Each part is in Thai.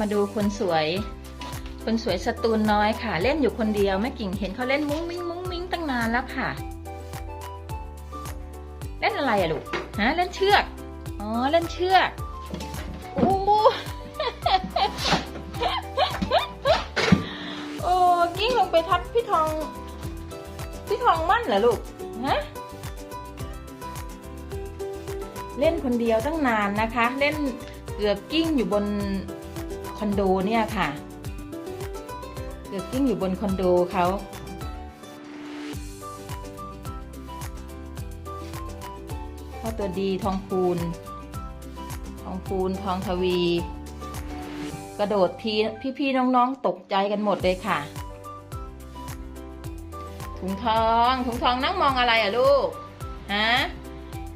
มาดูคนสวย คนสวยสตูนน้อยค่ะ เล่นอยู่คนเดียวแม่กิ่งเห็นเขาเล่นมุ้งมิ้งมุ้งมิ้งตั้งนานแล้วค่ะ เล่นอะไรอะลูกฮะเล่นเชือกอ๋อเล่นเชือกโอ้โอ้กิ้งลงไปทับพี่ทอง พี่ทองมั่นเหรอลูกฮะเล่นคนเดียวตั้งนานนะคะ เล่นเกือบกิ้งอยู่บน คอนโดเนี่ยค่ะเกือบกิ้งอยู่บนคอนโดเขาพ่อตัวดีทองพูน ทองพูนทองทวี กระโดดทีพี่ๆน้องๆตกใจกันหมดเลยค่ะ ถุงทองถุงทองนั่งมองอะไรอะลูกฮะ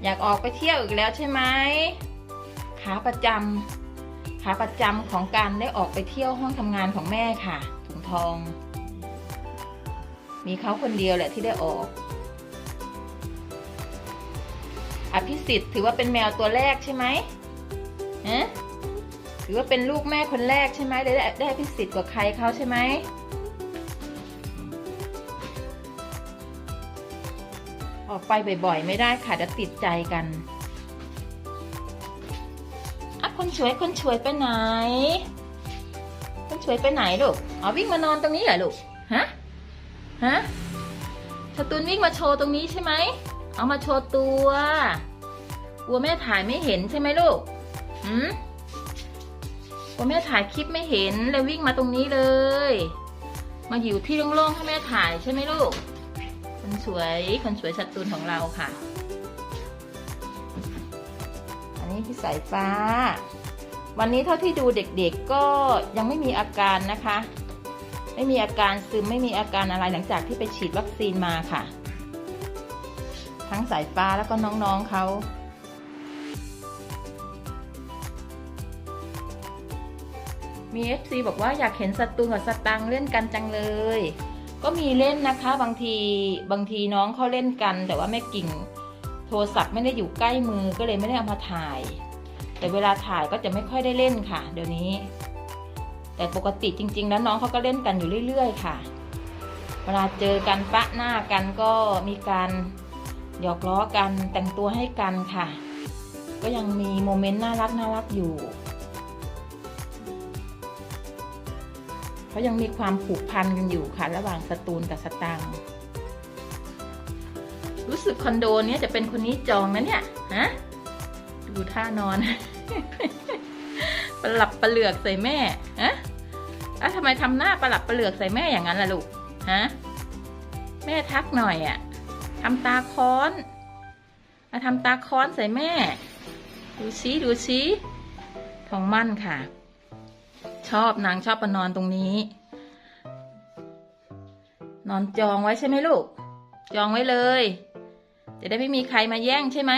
อยากออกไปเที่ยวอีกแล้วใช่ไหมขาประจำ ขาประจำของการได้ออกไปเที่ยวห้องทำงานของแม่ค่ะ ถุงทอง มีเขาคนเดียวแหละที่ได้ออก อภิสิทธิ์ถือว่าเป็นแมวตัวแรกใช่ไหมฮะถือว่าเป็นลูกแม่คนแรกใช่ไหมเลยได้ได้อภิสิทธิ์กว่าใครเขาใช่ไหมออกไปบ่อยๆ ไม่ได้ค่ะเดี๋ยวติดใจกัน คนสวยคนสวยไปไหน คนสวยไปไหนลูก อ๋อวิ่งมานอนตรงนี้เหรอลูก ฮะ ฮะสตูนวิ่งมาโชว์ตรงนี้ใช่ไหม เอามาโชว์ตัวกลัวแม่ถ่ายไม่เห็นใช่ไหมลูกหืมกลัวแม่ถ่ายคลิปไม่เห็นเลยวิ่งมาตรงนี้เลย มาอยู่ที่โล่งๆให้แม่ถ่ายใช่ไหมลูก คนสวยคนสวยสตูนของเราค่ะ อันนี้พี่สายฟ้า วันนี้เท่าที่ดูเด็กๆก็ยังไม่มีอาการนะคะ ไม่มีอาการซึมไม่มีอาการอะไรหลังจากที่ไปฉีดวัคซีนมาค่ะ ทั้งสายฟ้าแล้วก็น้องๆเขามี FC บอกว่าอยากเห็นสตูนกับสตังเล่นกันจังเลย ก็มีเล่นนะคะบางทีบางทีน้องเขาเล่นกัน แต่ว่าแม่กิ่งโทรศัพท์ไม่ได้อยู่ใกล้มือก็เลยไม่ได้เอามาถ่าย แต่เวลาถ่ายก็จะไม่ค่อยได้เล่นค่ะ เดี๋ยวนี้ แต่ปกติจริง ๆ แล้วน้องเขาก็เล่นกันอยู่เรื่อยๆ ค่ะ เวลาเจอกันปะหน้ากันก็มีการหยอกล้อกันแต่งตัวให้กันค่ะ ก็ยังมีโมเมนต์น่ารักน่ารักอยู่เขายังมีความผูกพันกันอยู่ค่ะ ระหว่างสตูนกับสตัง รู้สึกคอนโดเนี้ยจะเป็นคนนี้จองนะเนี่ย ฮะ ดูท่านอน ประหลับประเหลือกใส่แม่ฮะแล้วทำไมทำหน้าประหลับประเหลือกใส่แม่อย่างนั้นล่ะลูก ฮะ แม่ทักหน่อยอะทำตาค้อนมาทำตาค้อนใส่แม่ ดูซิดูซิทองมั่นค่ะ ชอบนางชอบมานอนตรงนี้ นอนจองไว้ใช่ไหมลูก จองไว้เลย จะได้ไม่มีใครมาแย่งใช่ไหม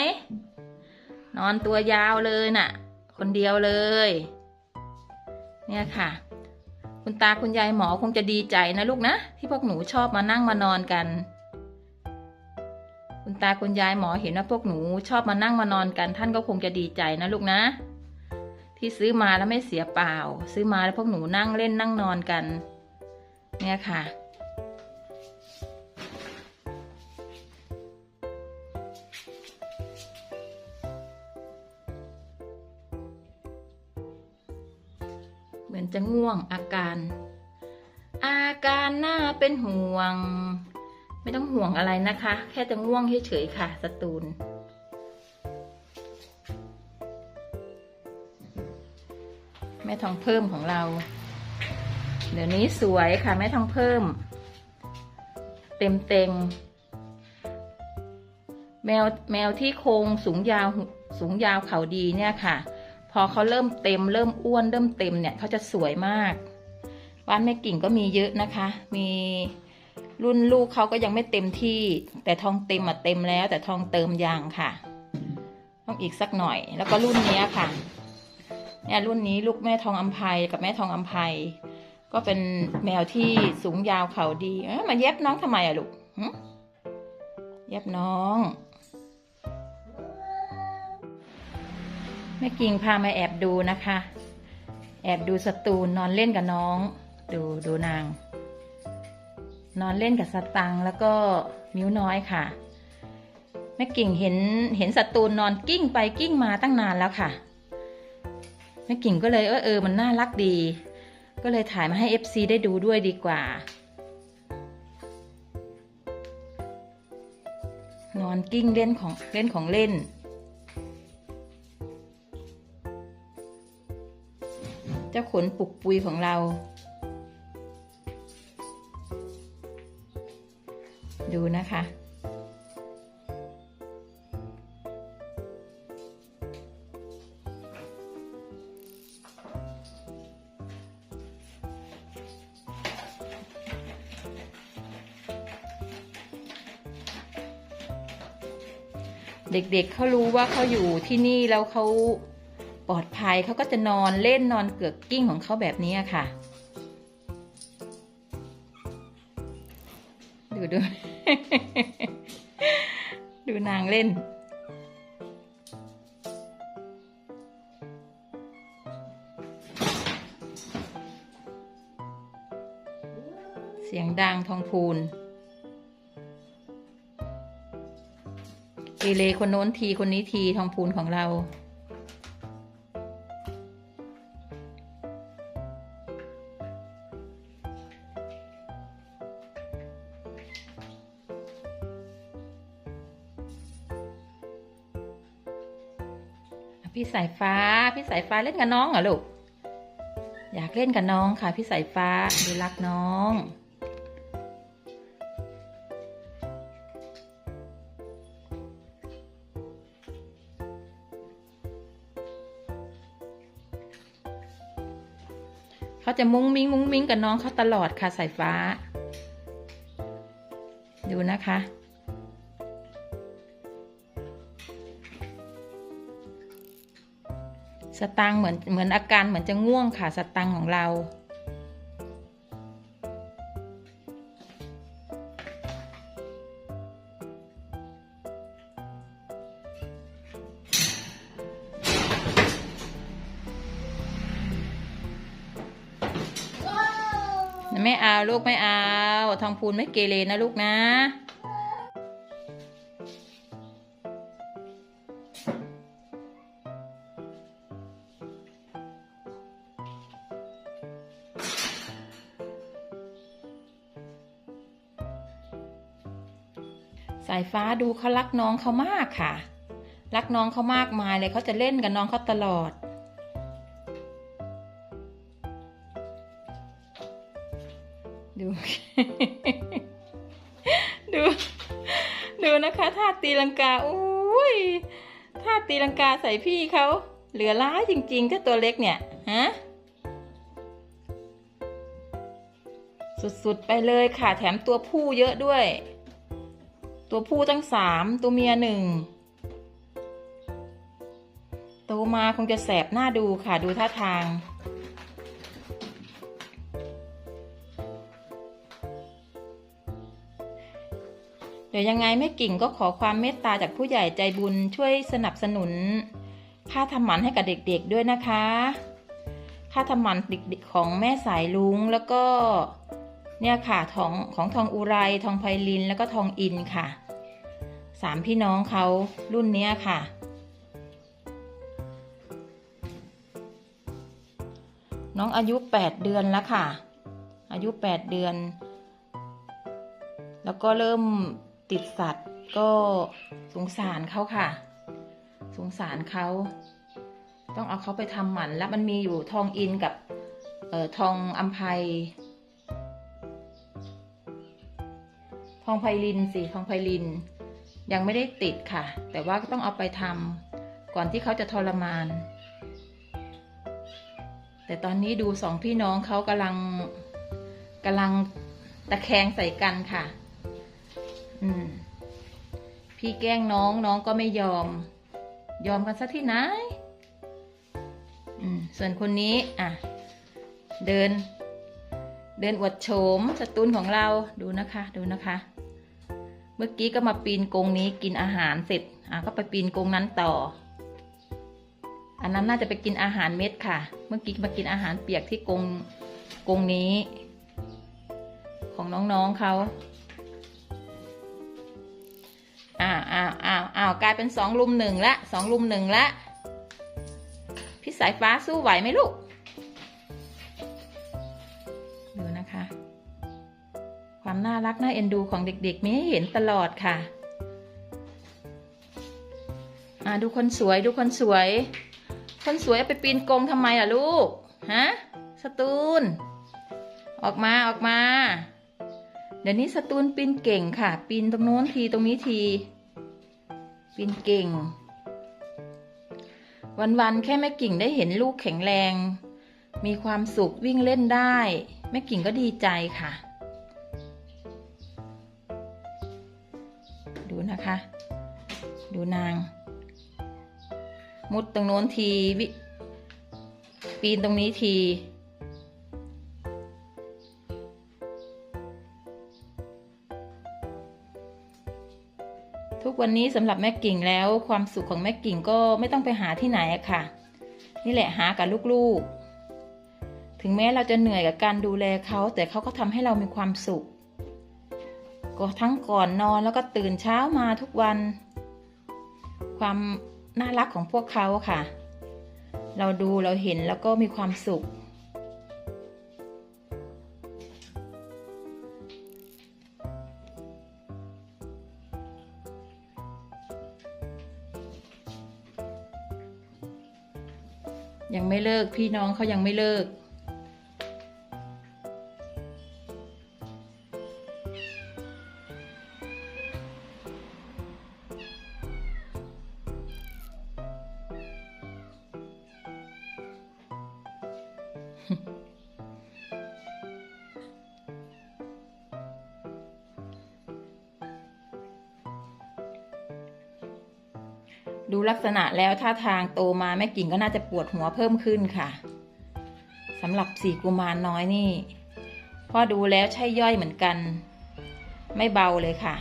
นอนตัวยาวเลยน่ะ คนเดียวเลย เนี่ยค่ะ คุณตาคุณยายหมอคงจะดีใจนะลูกนะ ที่พวกหนูชอบมานั่งมานอนกัน คุณตาคุณยายหมอเห็นว่าพวกหนูชอบมานั่งมานอนกัน ท่านก็คงจะดีใจนะลูกนะ ที่ซื้อมาแล้วไม่เสียเปล่า ซื้อมาแล้วพวกหนูนั่งเล่นนั่งนอนกัน เนี่ยค่ะ จะง่วงอาการ อาการน่าเป็นห่วง ไม่ต้องห่วงอะไรนะคะ แค่จะง่วงเฉยๆค่ะ สตูนแม่ทองเพิ่มของเรา เดี๋ยวนี้สวยค่ะ แม่ทองเพิ่ม เต็มเต็งแมวแมวที่โครงสูงยาวสูงยาวเขาดีเนี่ยค่ะ พอเขาเริ่มเต็ม เริ่มอ้วนเริ่มเต็มเนี่ยเขาจะสวยมากบ้านแม่กิ่งก็มีเยอะนะคะ มีรุ่นลูกเขาก็ยังไม่เต็มที่ แต่ทองเต็มอะเต็มแล้ว แต่ทองเติมยางค่ะ ต้องอีกสักหน่อย แล้วก็รุ่นนี้ค่ะ เนี่ยรุ่นนี้ลูกแม่ทองอัมภัยกับแม่ทองอัมภัยก็เป็นแมวที่สูงยาวเขาดีเอ๊ะมาเย็บน้องทำไมอะลูกเย็บน้อง แม่กิ่งพามาแอบดูนะคะ แอบดูสตูนนอนเล่นกับน้อง ดูดูนาง นอนเล่นกับสตังค์แล้วก็มิ้วน้อยค่ะ แม่กิ่งเห็นเห็นสตูนนอนกิ้งไปกิ้งมาตั้งนานแล้วค่ะแม่กิ่งก็เลยเออเออมันน่ารักดี ก็เลยถ่ายมาให้ FC ได้ดูด้วยดีกว่า นอนกิ้งเล่นของเล่นของเล่น จ้าขนปุกปุยของเรา ดูนะคะ เด็กๆเเขารู้ว่าเขาอยู่ที่นี่แล้วเขา ปลอดภัยเขาก็จะนอนเล่นนอนเกือกกิ้งของเขาแบบนี้ค่ะ ดูดู ดูนางเล่น เสียงดังทองพูนเกเรคนโน้นทีคนนี้ทีทองพูนของเรา พี่สายฟ้า พี่สายฟ้าเล่นกับน้องเหรอลูก อยากเล่นกับน้องค่ะ พี่สายฟ้าดูรักน้อง เขาจะมุ้งมิ้งมุ้งมิ้งกับน้องเขาตลอดค่ะสายฟ้า ดูนะคะ สตังค์เหมือนเหมือนอาการเหมือนจะง่วงค่ะสตังค์ของเรา ไม่เอาลูกไม่เอา ทองพูนไม่เกเรนะลูกนะ สายฟ้าดูเขารักน้องเขามากค่ะ รักน้องเขามากมายเลยเขาจะเล่นกับน้องเขาตลอด ดู ดู ดูนะคะท่าตีลังกาโอ้ยท่าตีลังกาใส่พี่เขาเหลือร้ายจริงๆเจ้าตัวเล็กเนี่ยฮะสุดๆไปเลยค่ะ แถมตัวผู้เยอะด้วย ตัวผู้ตั้งสามตัวเมียหนึ่งโตมาคงจะแสบหน้าดูค่ะดูท่าทาง เดี๋ยวยังไงแม่กิ่งก็ขอความเมตตาจากผู้ใหญ่ใจบุญช่วยสนับสนุน ค่าทำหมันให้กับเด็กๆด้วยนะคะ ค่าทำหมันเด็กๆของแม่สายลุงแล้วก็เนี่ยค่ะทองของทองอุไรทองไพลินแล้วก็ทองอินค่ะ สามพี่น้องเขารุ่นเนี้ยค่ะ น้องอายุแปดเดือนแล้วค่ะ อายุแปดเดือน แล้วก็เริ่มติดสัตว์ก็สงสารเขาค่ะ สงสารเขาต้องเอาเขาไปทำหมันแล้วมันมีอยู่ทองอินกับเอ่อทองอัมภัยทองไพลินสิทองไพลิน ยังไม่ได้ติดค่ะ แต่ว่าต้องเอาไปทำก่อนที่เขาจะทรมาน แต่ตอนนี้ดูสองพี่น้องเขากำลังกำลังตะแคงใส่กันค่ะ อืม พี่แกล้งน้องน้องก็ไม่ยอม ยอมกันซะที่ไหน อืม ส่วนคนนี้ อะ เดิน เดินอวดโฉมสตูนของเราดูนะคะ ดูนะคะ มื่อกี้ก็มาปีนกรงนี้กินอาหารเสร็จอะก็ไปปีนกรงนั้นต่อ อันนั้นน่าจะไปกินอาหารเม็ดค่ะ เมื่อกี้มากินอาหารเปียกที่กรงกรงนี้ ของน้องๆเขาอ้าวอ้าวอ้าวอ้าวกลายเป็นสองลุมหนึ่งละสองลุมหนึ่งละพี่สายฟ้าสู้ไหวไหมลูก ความน่ารักน่าเอ็นดูของเด็กๆ มีให้เห็นตลอดค่ะอ่าดูคนสวยดูคนสวย คนสวยไปปีนกรงทำไมล่ะลูก ฮะ สตูน ออกมาออกมา เดี๋ยวนี้สตูนปีนเก่งค่ะ ปีนตรงโน้นทีตรงนี้ที ปีนเก่ง วันๆแค่แม่กิ่งได้เห็นลูกแข็งแรง มีความสุขวิ่งเล่นได้ แม่กิ่งก็ดีใจค่ะ นะคะ ดูนาง มุดตรงโน้นทีวิปีนตรงนี้ที ทุกวันนี้สำหรับแม่กิ่งแล้วความสุขของแม่กิ่งก็ไม่ต้องไปหาที่ไหนอะค่ะ นี่แหละหากับลูกๆ ถึงแม้เราจะเหนื่อยกับการดูแลเขาแต่เขาก็ทำให้เรามีความสุข ทั้งก่อนนอนแล้วก็ตื่นเช้ามาทุกวัน ความน่ารักของพวกเขาค่ะ เราดูเราเห็นแล้วก็มีความสุข ยังไม่เลิกพี่น้องเขายังไม่เลิก ดูลักษณะแล้วท่าทางโตมาแม่กิ่งก็น่าจะปวดหัวเพิ่มขึ้นค่ะสำหรับสี่กุมารน้อยนี่พ่อดูแล้วใช่ย่อยเหมือนกัน ไม่เบาเลยค่ะ